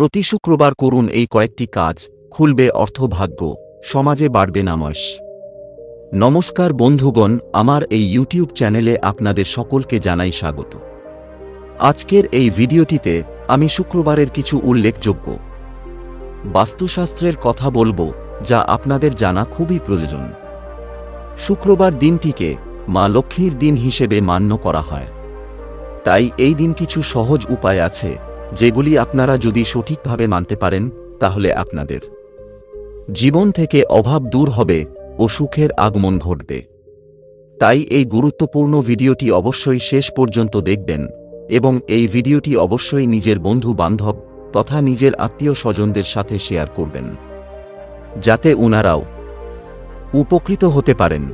প্রতি শুক্রবার করুন এই কয়েকটি কাজ, খুলবে অর্থভাগ্য, সমাজে বাড়বে নামস নমস্কার বন্ধুগণ, আমার এই ইউটিউব চ্যানেলে আপনাদের সকলকে জানাই স্বাগত। আজকের এই ভিডিওটিতে আমি শুক্রবারের কিছু উল্লেখযোগ্য বাস্তুশাস্ত্রের কথা বলব, যা আপনাদের জানা খুবই প্রয়োজন। শুক্রবার দিনটিকে মা লক্ষ্মীর দিন হিসেবে মান্য করা হয়। তাই এই দিন কিছু সহজ উপায় আছে যেগুলি আপনারা যদি সঠিকভাবে মানতে পারেন, তাহলে আপনাদের জীবন থেকে অভাব দূর হবে ও সুখের আগমন ঘটবে। তাই এই গুরুত্বপূর্ণ ভিডিওটি অবশ্যই শেষ পর্যন্ত দেখবেন এবং এই ভিডিওটি অবশ্যই নিজের বন্ধু বান্ধব তথা নিজের আত্মীয় স্বজনদের সাথে শেয়ার করবেন। যাতে উনারাও উপকৃত হতে পারেন।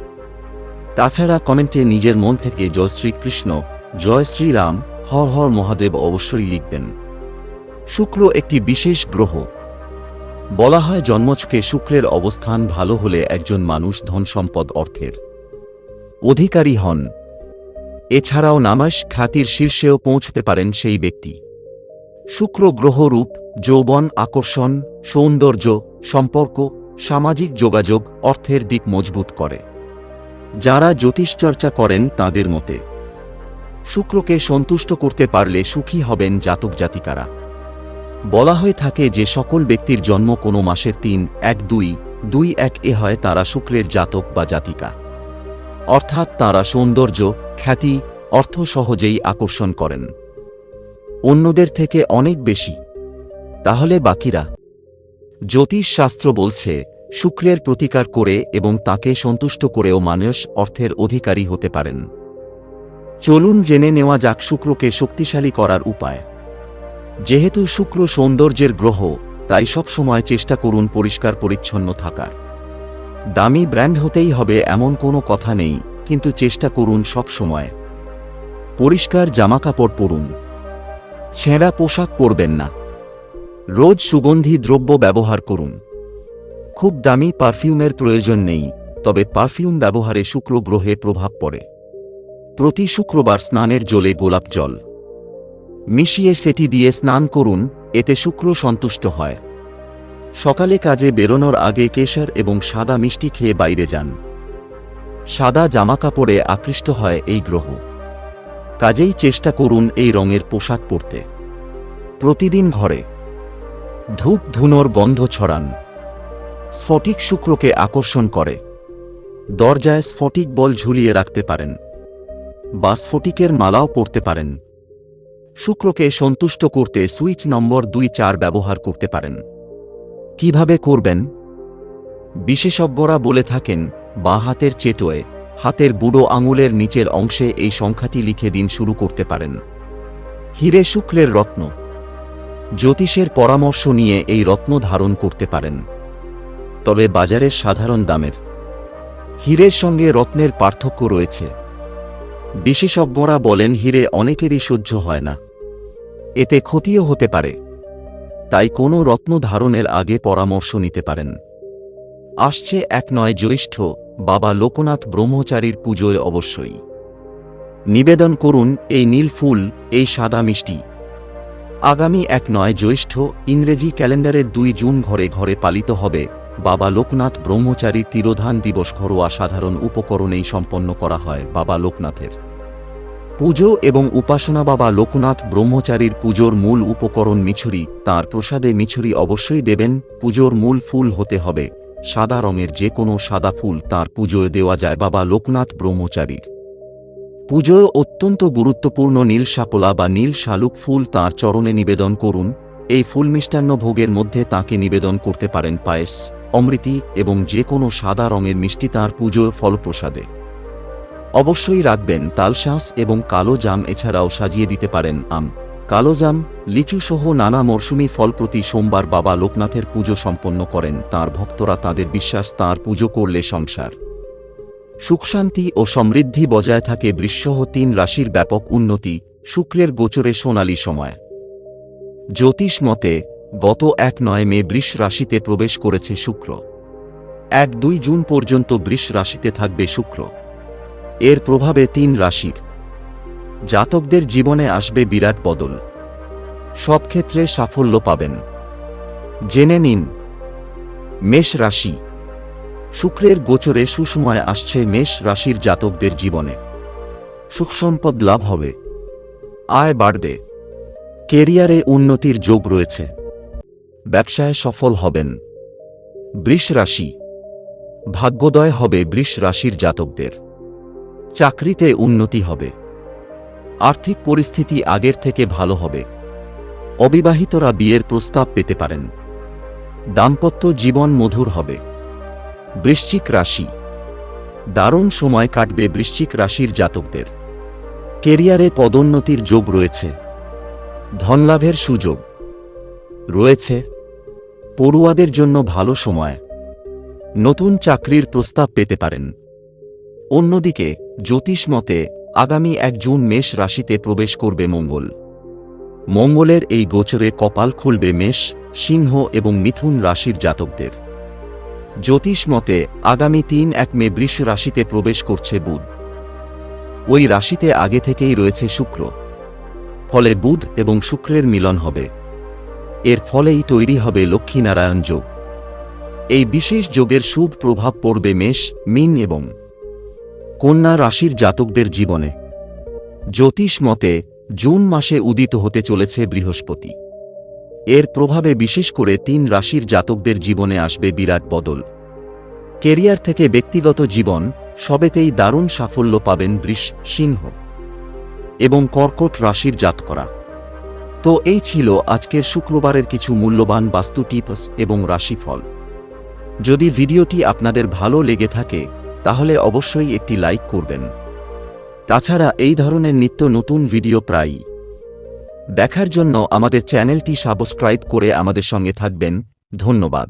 তাছাড়া কমেন্টে নিজের মন থেকে জয় শ্রীকৃষ্ণ, জয় শ্রীরাম, হর হর মহাদেব অবশ্যই লিখবেন। শুক্র একটি বিশেষ গ্রহ। বলা হয় জন্মচকে শুক্রের অবস্থান ভালো হলে একজন মানুষ ধন সম্পদ অর্থের অধিকারী হন। এছাড়াও নামাস খ্যাতির শীর্ষেও পৌঁছতে পারেন সেই ব্যক্তি। শুক্র গ্রহ রূপ, যৌবন, আকর্ষণ, সৌন্দর্য, সম্পর্ক, সামাজিক যোগাযোগ, অর্থের দিক মজবুত করে। যারা জ্যোতিষচর্চা করেন তাদের মতে, শুক্রকে সন্তুষ্ট করতে পারলে সুখী হবেন জাতক জাতিকারা বলা হয়ে থাকে যে সকল ব্যক্তির জন্ম কোনো মাসের তিন, এক, দুই দুই, এক, এ হয় তারা শুক্রের জাতক বা জাতিকা। অর্থাৎ তারা সৌন্দর্য, খ্যাতি, অর্থ সহজেই আকর্ষণ করেন। অন্যদের থেকে অনেক বেশি। তাহলে বাকিরা? জ্যোতিষ শাস্ত্র বলছে, শুক্রের প্রতিকার করে এবং তাকে সন্তুষ্ট করেও মানুষ অর্থের অধিকারী হতে পারেন। চলুন জেনে নেওয়া যাক শুক্রকে শক্তিশালী করার উপায়। যেহেতু শুক্র সৌন্দর্যের গ্রহ, তাই সব সময় চেষ্টা করুন পরিষ্কার পরিচ্ছন্ন থাকার। দামি ব্র্যান্ড হতেই হবে এমন কোনো কথা নেই, কিন্তু চেষ্টা করুন সব সময়। পরিষ্কার জামাকাপড় পরুন। ছেঁড়া পোশাক পরবেন না। রোজ সুগন্ধি দ্রব্য ব্যবহার করুন। খুব দামি পারফিউমের প্রয়োজন নেই, তবে পারফিউম ব্যবহারে শুক্র গ্রহে প্রভাব পড়ে। প্রতি শুক্রবার স্নানের জলে গোলাপ জল। মিশিয়ে সেটি দিয়ে স্নান করুন, এতে শুক্র সন্তুষ্ট হয়। সকালে কাজে বেরোনোর আগে কেশর এবং সাদা মিষ্টি খেয়ে বাইরে যান। সাদা জামাকাপড়ে আকৃষ্ট হয় এই গ্রহ। কাজেই চেষ্টা করুন এই রঙের পোশাক পরতে। প্রতিদিন ঘরে ধূপ ধুনোর গন্ধ ছড়ান। স্ফটিক শুক্রকে আকর্ষণ করে। দরজায় স্ফটিক বল ঝুলিয়ে রাখতে পারেন। বা স্ফটিকের মালাও পরতে পারেন। শুক্রকে সন্তুষ্ট করতে সুইচ নম্বর দুই চার ব্যবহার করতে পারেন। কীভাবে করবেন? বিশেষজ্ঞরা বলে থাকেন, বা হাতের চেটোয়, হাতের বুড়ো আঙুলের নিচের অংশে এই সংখ্যাটি লিখে দিন শুরু করতে পারেন। হিরে শুক্লের রত্ন। জ্যোতিষের পরামর্শ নিয়ে এই রত্ন ধারণ করতে পারেন। তবে বাজারের সাধারণ দামের। হীরের সঙ্গে রত্নের পার্থক্য রয়েছে। বিশেষজ্ঞরা বলেন, হিরে অনেকেরই সহ্য হয় না। এতে ক্ষতিও হতে পারে। তাই কোনো রত্ন ধারণের আগে পরামর্শ নিতে পারেন। আসছে এক নয় জ্যৈষ্ঠ, বাবা লোকনাথ ব্রহ্মচারীর পুজোয় অবশ্যই। নিবেদন করুন, এই নীল ফুল, এই সাদা মিষ্টি। আগামী এক নয় জ্যৈষ্ঠ, ইংরেজি ক্যালেন্ডারের দুই জুন ঘরে ঘরে পালিত হবে, বাবা লোকনাথ ব্রহ্মচারী তিরোধান দিবস ঘরোয়া সাধারণ উপকরণেই সম্পন্ন করা হয় বাবা লোকনাথের। পুজো এবং উপাসনা বাবা লোকনাথ ব্রহ্মচারীর পুজোর মূল উপকরণ মিছুরি। তার প্রসাদে মিছুরি অবশ্যই দেবেন, পুজোর মূল ফুল হতে হবে। সাদা রঙের যে কোনো সাদা ফুল তার পুজোয় দেওয়া যায় বাবা লোকনাথ ব্রহ্মচারীর। পুজোয় অত্যন্ত গুরুত্বপূর্ণ নীল সাপলা বা নীল শালুক ফুল তার চরণে নিবেদন করুন। এই ফুল মিষ্টান্ন ভোগের মধ্যে তাকে নিবেদন করতে পারেন পায়েস, অমৃতি এবং যে কোনো সাদা রঙের মিষ্টি তাঁর পুজোয় ফলপ্রসাদে। অবশ্যই রাখবেন তালশাঁস এবং কালো জাম এছাড়াও সাজিয়ে দিতে পারেন আম। কালো জাম, লিচু সহ নানা মরশুমি ফল প্রতি সোমবার বাবা লোকনাথের পুজো সম্পন্ন করেন। তার ভক্তরা তাদের বিশ্বাস তাঁর পুজো করলে সংসার। সুখশান্তি ও সমৃদ্ধি বজায় থাকে বৃষসহ তিন রাশির ব্যাপক উন্নতি, শুক্রের গোচরে সোনালী সময়। জ্যোতিষ মতে, গত এক নয় মে বৃষ রাশিতে প্রবেশ করেছে শুক্র। এক দুই জুন পর্যন্ত বৃষ রাশিতে থাকবে শুক্র। এর প্রভাবে তিন রাশির। জাতকদের জীবনে আসবে বিরাট বদল। সব ক্ষেত্রে সাফল্য পাবেন। জেনে নিন, মেষ রাশি। শুক্রের গোচরে সুসময় আসছে মেষ রাশির জাতকদের জীবনে। সুখ সম্পদ লাভ হবে। আয় বাড়বে। কেরিয়ারে উন্নতির যোগ রয়েছে। ব্যবসায় সফল হবেন। বৃষ রাশি। ভাগ্যোদয় হবে বৃষ রাশির জাতকদের। চাকরিতে উন্নতি হবে। আর্থিক পরিস্থিতি আগের থেকে ভালো হবে। অবিবাহিতরা বিয়ের প্রস্তাব পেতে পারেন। দাম্পত্য জীবন মধুর হবে। বৃশ্চিক রাশি। দারুণ সময় কাটবে বৃশ্চিক রাশির জাতকদের। কেরিয়ারে পদোন্নতির যোগ রয়েছে। ধনলাভের সুযোগ। রয়েছে। পড়ুয়াদের জন্য ভালো সময়। নতুন চাকরির প্রস্তাব পেতে পারেন। অন্যদিকে, জ্যোতিষ মতে, আগামী এক জুন মেষ রাশিতে প্রবেশ করবে মঙ্গল। মঙ্গলের এই গোচরে কপাল খুলবে মেষ, সিংহ এবং মিথুন রাশির জাতকদের। জ্যোতিষ মতে, আগামী তিন এক মে বৃষ রাশিতে প্রবেশ করছে বুধ। ওই রাশিতে আগে থেকেই রয়েছে শুক্র। ফলে বুধ এবং শুক্রের মিলন হবে। এর ফলেই তৈরি হবে লক্ষ্মীনারায়ণ যোগ। এই বিশেষ যোগের শুভ প্রভাব পড়বে মেষ, মিন এবং কন্যা রাশির জাতকদের জীবনে। জ্যোতিষ মতে, জুন মাসে উদিত হতে চলেছে বৃহস্পতি। এর প্রভাবে বিশেষ করে তিন রাশির জাতকদের জীবনে আসবে বিরাট বদল। কেরিয়ার থেকে ব্যক্তিগত জীবন সবেতেই দারুণ সাফল্য পাবেন বৃষ সিংহ এবং কর্কট রাশির জাতকরা। তো এই ছিল আজকের শুক্রবারের কিছু মূল্যবান বাস্তু টিপস এবং রাশিফল। যদি ভিডিওটি আপনাদের ভালো লেগে থাকে তাহলে অবশ্যই একটি লাইক করবেন। তাছাড়া এই ধরনের নিত্য নতুন ভিডিও প্রায়ই দেখার জন্য আমাদের চ্যানেলটি সাবস্ক্রাইব করে আমাদের সঙ্গে থাকবেন। ধন্যবাদ।